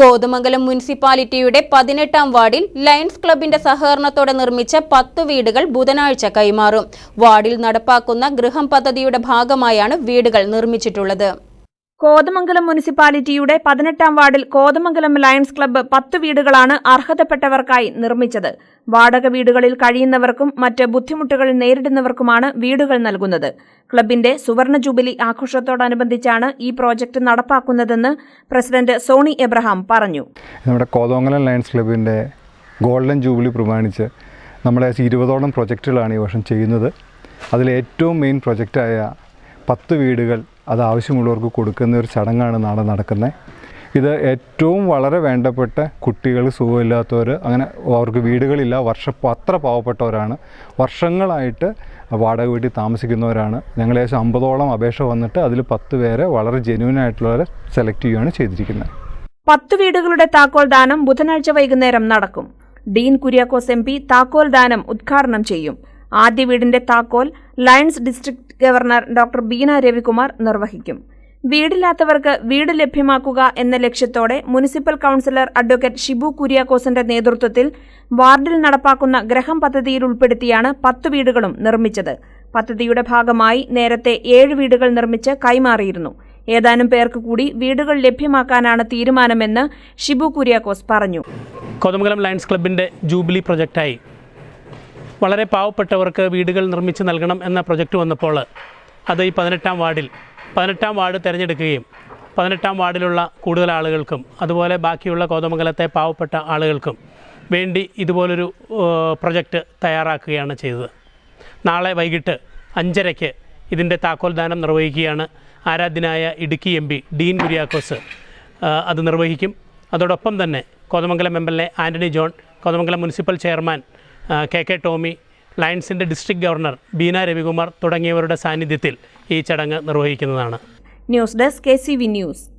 കോതമംഗലം മുനിസിപ്പാലിറ്റിയുടെ പതിനെട്ടാം വാർഡിൽ ലയൺസ് ക്ലബിന്റെ സഹകരണത്തോടെ നിർമ്മിച്ച പത്ത് വീടുകൾ ബുധനാഴ്ച കൈമാറും. വാർഡിൽ നടപ്പാക്കുന്ന ഗൃഹം പദ്ധതിയുടെ ഭാഗമായാണ് വീടുകൾ നിർമ്മിച്ചിട്ടുള്ളത്. കോതമംഗലം മുനിസിപ്പാലിറ്റിയുടെ പതിനെട്ടാം വാർഡിൽ കോതമംഗലം ലയൺസ് ക്ലബ്ബ് പത്ത് വീടുകളാണ് അർഹതപ്പെട്ടവർക്കായി നിർമ്മിച്ചത്. വാടക വീടുകളിൽ കഴിയുന്നവർക്കും മറ്റ് ബുദ്ധിമുട്ടുകൾ നേരിടുന്നവർക്കുമാണ് വീടുകൾ നൽകുന്നത്. ക്ലബിന്റെ സുവർണ ജൂബിലി ആഘോഷത്തോടനുബന്ധിച്ചാണ് ഈ പ്രോജക്ട് നടപ്പാക്കുന്നതെന്ന് പ്രസിഡന്റ് സോണി എബ്രഹാം പറഞ്ഞു. നമ്മുടെ കോതമംഗലം ലയൺസ് ക്ലബിന്റെ ഗോൾഡൻ ജൂബിലി പ്രമാണിച്ച് നമ്മുടെ ഇരുപതോളം പ്രൊജക്റ്റുകളാണ് ഈ വർഷം ചെയ്യുന്നത്. അതിൽ ഏറ്റവും മെയിൻ പ്രൊജക്റ്റായ പത്ത് വീടുകൾ അത് ആവശ്യമുള്ളവർക്ക് കൊടുക്കുന്ന ഒരു ചടങ്ങാണ് നാളെ നടക്കുന്നത് ഇത് ഏറ്റവും വളരെ വേണ്ടപ്പെട്ട കുട്ടികൾ സുഖമില്ലാത്തവർ അങ്ങനെ അവർക്ക് വീടുകളില്ല വർഷ അത്ര പാവപ്പെട്ടവരാണ്. വർഷങ്ങളായിട്ട് വാടക വീട്ടിൽ താമസിക്കുന്നവരാണ്. ഞങ്ങൾ ഏകദേശം അമ്പതോളം അപേക്ഷ വന്നിട്ട് അതിൽ പത്ത് പേരെ വളരെ ജെന്യൂൻ ആയിട്ടുള്ളവരെ സെലക്ട് ചെയ്യുകയാണ് ചെയ്തിരിക്കുന്നത് പത്ത് വീടുകളുടെ താക്കോൽ ദാനം ബുധനാഴ്ച വൈകുന്നേരം നടക്കും. ഡീൻ കുര്യാക്കോസ് എം പി താക്കോൽ ദാനം ഉദ്ഘാടനം ചെയ്യും. ആദ്യ വീടിന്റെ താക്കോൽ lions district governor doctor Beena Ravikumar നിർവഹിക്കും. വീടില്ലാത്തവർക്ക് വീട് ലഭ്യമാക്കുക എന്ന ലക്ഷ്യത്തോടെ മുനിസിപ്പൽ കൌൺസിലർ അഡ്വക്കേറ്റ് ഷിബു കുര്യാക്കോസിന്റെ നേതൃത്വത്തിൽ വാർഡിൽ നടപ്പാക്കുന്ന ഗ്രഹം പദ്ധതിയിൽ ഉൾപ്പെടുത്തിയാണ് പത്ത് വീടുകളും നിർമ്മിച്ചത്. പദ്ധതിയുടെ ഭാഗമായി നേരത്തെ ഏഴ് വീടുകൾ നിർമ്മിച്ച് കൈമാറിയിരുന്നു. ഏതാനും പേർക്ക് കൂടി വീടുകൾ ലഭ്യമാക്കാനാണ് തീരുമാനമെന്ന് ഷിബു കുര്യാക്കോസ് പറഞ്ഞു. കോതമംഗലം ലയൺസ് ക്ലബിന്റെ ജൂബിലി പ്രൊജക്റ്റായി. വളരെ പാവപ്പെട്ടവർക്ക് വീടുകൾ നിർമ്മിച്ച് നൽകണം എന്ന പ്രൊജക്റ്റ് വന്നപ്പോൾ അത് ഈ പതിനെട്ടാം വാർഡിൽ പതിനെട്ടാം വാർഡ് തിരഞ്ഞെടുക്കുകയും പതിനെട്ടാം വാർഡിലുള്ള കൂടുതൽ ആളുകൾക്കും അതുപോലെ ബാക്കിയുള്ള കോതമംഗലത്തെ പാവപ്പെട്ട ആളുകൾക്കും വേണ്ടി ഇതുപോലൊരു പ്രൊജക്റ്റ് തയ്യാറാക്കുകയാണ് ചെയ്തത്. നാളെ വൈകിട്ട് അഞ്ചരയ്ക്ക് ഇതിന്റെ താക്കോൽദാനം നിർവഹിക്കുകയാണ് ആരാധ്യനായ ഇടുക്കി എം പി ഡീൻ കുര്യാക്കോസ്. അത് നിർവഹിക്കും. അതോടൊപ്പം തന്നെ Kothamangalam M L A Antony John Kothamangalam municipal chairman K K Tomy ലയൺസിന്റെ district governor Beena Ravikumar തുടങ്ങിയവരുടെ സാന്നിധ്യത്തിൽ ഈ ചടങ്ങ് നിർവഹിക്കുന്നതാണ്. News desk K C V news.